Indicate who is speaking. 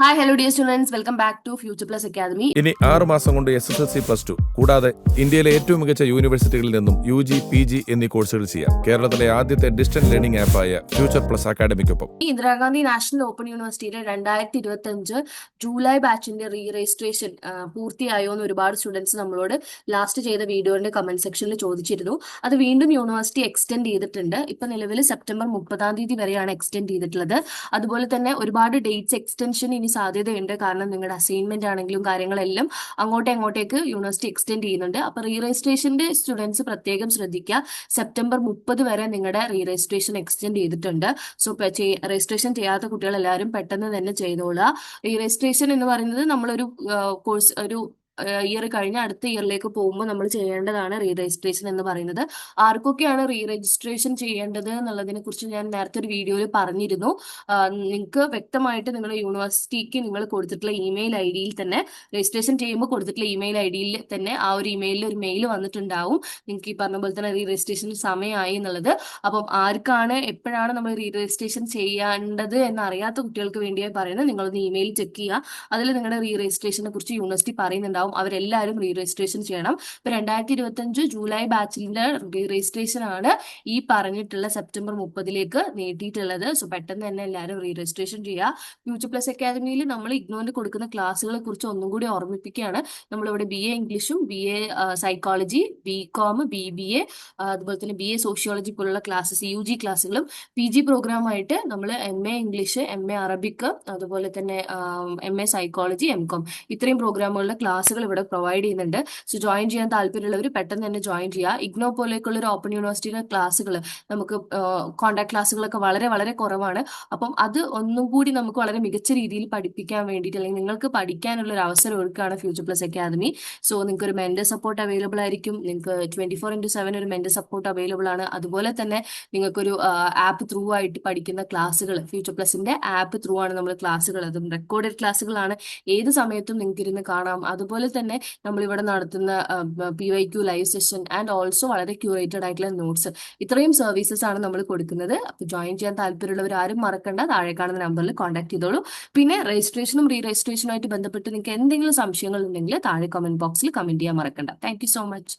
Speaker 1: Hi hello dear students welcome back to future plus academy
Speaker 2: ഇനി ആറ് മാസം കൊണ്ട് S S L C plus two കൂടാതെ ഇന്ത്യയിലെ ഏറ്റവും മികച്ച യൂണിവേഴ്സിറ്റികളിൽ നിന്നും യു ജി പി ജി എന്നീ കോഴ്സുകൾ ചെയ്യാം. കേരളത്തിലെ ആദ്യത്തെ distance learning ആപ്പായ future plus അക്കാദമിക്കൊപ്പം
Speaker 1: Indira Gandhi national open യൂണിവേഴ്സിറ്റിയിലെ രണ്ടായിരത്തി ഇരുപത്തി അഞ്ച് ജൂലൈ ബാച്ചിന്റെ റീ രജിസ്ട്രേഷൻ പൂർത്തിയായോ എന്ന് ഒരുപാട് സ്റ്റുഡൻസ് നമ്മളോട് ലാസ്റ്റ് ചെയ്ത വീഡിയോന്റെ കമന്റ് സെക്ഷനിൽ ചോദിച്ചിരുന്നു. അത് വീണ്ടും യൂണിവേഴ്സിറ്റി എക്സ്റ്റെൻഡ് ചെയ്തിട്ടുണ്ട്. ഇപ്പൊ നിലവിൽ സെപ്റ്റംബർ മുപ്പതാം തീയതി വരെയാണ് എക്സ്റ്റെൻഡ് ചെയ്തിട്ടുള്ളത്. അതുപോലെ തന്നെ ഒരുപാട് ഡേറ്റ്സ് എക്സ്റ്റൻഷൻ ഇനി സാധ്യതയുണ്ട്. കാരണം നിങ്ങളുടെ അസൈൻമെന്റ് ആണെങ്കിലും കാര്യങ്ങളെല്ലാം അങ്ങോട്ടും അങ്ങോട്ടേക്ക് യൂണിവേഴ്സിറ്റി എക്സ്റ്റെൻഡ് ചെയ്യുന്നുണ്ട്. അപ്പൊ റീ രജിസ്ട്രേഷന്റെ സ്റ്റുഡൻസ് പ്രത്യേകം ശ്രദ്ധിക്കുക സെപ്റ്റംബർ മുപ്പത് വരെ നിങ്ങളുടെ റീ രജിസ്ട്രേഷൻ എക്സ്റ്റെൻഡ് ചെയ്തിട്ടുണ്ട് സോ രജിസ്ട്രേഷൻ ചെയ്യാത്ത കുട്ടികൾ എല്ലാവരും പെട്ടെന്ന് തന്നെ ചെയ്തോളുക. റീ രജിസ്ട്രേഷൻ എന്ന് പറയുന്നത് നമ്മളൊരു കോഴ്സ് ഒരു ഇയർ കഴിഞ്ഞ് അടുത്ത ഇയറിലേക്ക് പോകുമ്പോൾ നമ്മൾ ചെയ്യേണ്ടതാണ് റീ രജിസ്ട്രേഷൻ എന്ന് പറയുന്നത്. ആർക്കൊക്കെയാണ് റീ രജിസ്ട്രേഷൻ ചെയ്യേണ്ടത് എന്നുള്ളതിനെ കുറിച്ച് ഞാൻ നേരത്തെ ഒരു വീഡിയോയിൽ പറഞ്ഞിരുന്നു. നിങ്ങൾക്ക് വ്യക്തമായിട്ട് നിങ്ങളുടെ യൂണിവേഴ്സിറ്റിക്ക് നിങ്ങൾ കൊടുത്തിട്ടുള്ള ഇമെയിൽ ഐ ഡിയിൽ തന്നെ രജിസ്ട്രേഷൻ ചെയ്യുമ്പോൾ കൊടുത്തിട്ടുള്ള ഇമെയിൽ ഐ ഡിയിൽ തന്നെ ആ ഒരു ഇമെയിലിൽ ഒരു മെയിൽ വന്നിട്ടുണ്ടാവും. നിങ്ങൾക്ക് ഈ പറഞ്ഞ പോലെ തന്നെ റീ രജിസ്ട്രേഷൻ സമയമായി എന്നുള്ളത്. അപ്പം ആർക്കാണ് എപ്പോഴാണ് നമ്മൾ റീ രജിസ്ട്രേഷൻ ചെയ്യേണ്ടത് എന്ന് അറിയാത്ത കുട്ടികൾക്ക് വേണ്ടിയായി പറയുന്നത്. നിങ്ങളൊന്ന് ഇമെയിൽ ചെക്ക് ചെയ്യുക. അതിൽ നിങ്ങളുടെ റീ രജിസ്ട്രേഷനെ കുറിച്ച് യൂണിവേഴ്സിറ്റി പറയുന്നുണ്ടാവും. ഉണ്ടാവും അവരെല്ലാവരും റീ രജിസ്ട്രേഷൻ ചെയ്യണം. ഇപ്പൊ രണ്ടായിരത്തി ഇരുപത്തി അഞ്ച് ജൂലൈ ബാച്ചിന്റെ റീ രജിസ്ട്രേഷൻ ആണ് ഈ പറഞ്ഞിട്ടുള്ള സെപ്റ്റംബർ മുപ്പതിലേക്ക് നീട്ടിയിട്ടുള്ളത്. സോ പെട്ടെന്ന് തന്നെ എല്ലാവരും റീ രജിസ്ട്രേഷൻ ചെയ്യുക. ഫ്യൂച്ചർ പ്ലസ് അക്കാദമിയിൽ നമ്മൾ ഇഗ്നോറിന് കൊടുക്കുന്ന ക്ലാസ്സുകളെ കുറിച്ച് ഒന്നും കൂടി ഓർമ്മിപ്പിക്കുകയാണ്. നമ്മളിവിടെ ബി എ ഇംഗ്ലീഷും B A psychology B com B B A അതുപോലെ തന്നെ ബി എ സോഷ്യോളജി പോലുള്ള ക്ലാസ്സസ് യു ജി ക്ലാസ്സുകളും പി ജി പ്രോഗ്രാമായിട്ട് നമ്മൾ M A English M A Arabic അതുപോലെ തന്നെ M A psychology M com ഇത്രയും പ്രോഗ്രാമുകളുടെ ക്ലാസ്സുകൾ ക്ലാസ്സുകൾ ഇവിടെ പ്രൊവൈഡ് ചെയ്യുന്നുണ്ട്. സോ ജോയിൻ ചെയ്യാൻ താല്പര്യമുള്ളവർ പെട്ടെന്ന് തന്നെ ജോയിൻ ചെയ്യുക. ഇഗ്നോ പോലേക്കുള്ള ഒരു ഓപ്പൺ യൂണിവേഴ്സിറ്റിയിലെ ക്ലാസ്സുകൾ നമുക്ക് കോൺടാക്ട് ക്ലാസ്സുകളൊക്കെ വളരെ വളരെ കുറവാണ്. അപ്പം അത് ഒന്നും കൂടി നമുക്ക് വളരെ മികച്ച രീതിയിൽ പഠിപ്പിക്കാൻ വേണ്ടിയിട്ട് അല്ലെങ്കിൽ നിങ്ങൾക്ക് പഠിക്കാനുള്ള ഒരു അവസരം ഒരുക്കുകയാണ് ഫ്യൂച്ചർ പ്ലസ് അക്കാദമി സോ നിങ്ങൾക്ക് ഒരു മെന്റർ സപ്പോർട്ട് അവൈലബിൾ ആയിരിക്കും. നിങ്ങൾക്ക് ട്വന്റി ഫോർ ഇന്റു സെവൻ ഒരു മെന്റർ സപ്പോർട്ട് അവൈലബിൾ ആണ്. അതുപോലെ തന്നെ നിങ്ങൾക്കൊരു ആപ്പ് ത്രൂ ആയിട്ട് പഠിക്കുന്ന ക്ലാസ്സുകൾ ഫ്യൂച്ചർ പ്ലസിന്റെ ആപ്പ് ത്രൂ ആണ് നമ്മൾ ക്ലാസ്സുകൾ അതും റെക്കോർഡഡ് ക്ലാസ്സുകളാണ് ഏത് സമയത്തും നിങ്ങൾക്ക് ഇരുന്ന് കാണാം. അതുപോലെ തന്നെ നമ്മൾ ഇവിടെ നടത്തുന്ന P Y Q live session and also വളരെ ക്യൂറേറ്റഡ് ആയിട്ടുള്ള നോട്ട്സ് ഇത്രയും സർവീസസ് ആണ് നമ്മൾ കൊടുക്കുന്നത്. അപ്പോൾ ജോയിൻ ചെയ്യാൻ താല്പര്യമുള്ളവർ ആരും മറക്കണ്ട. താഴെ കാണുന്ന നമ്പറിൽ കോൺടാക്ട് ചെയ്തോളൂ. പിന്നെ രജിസ്ട്രേഷനും റീ രജിസ്ട്രേഷനുമായിട്ട് ബന്ധപ്പെട്ട് നിങ്ങൾക്ക് എന്തെങ്കിലും സംശയങ്ങൾ ഉണ്ടെങ്കിൽ താഴെ കമന്റ് ബോക്സിൽ കമന്റ് ചെയ്യാൻ മറക്കണ്ട. Thank so much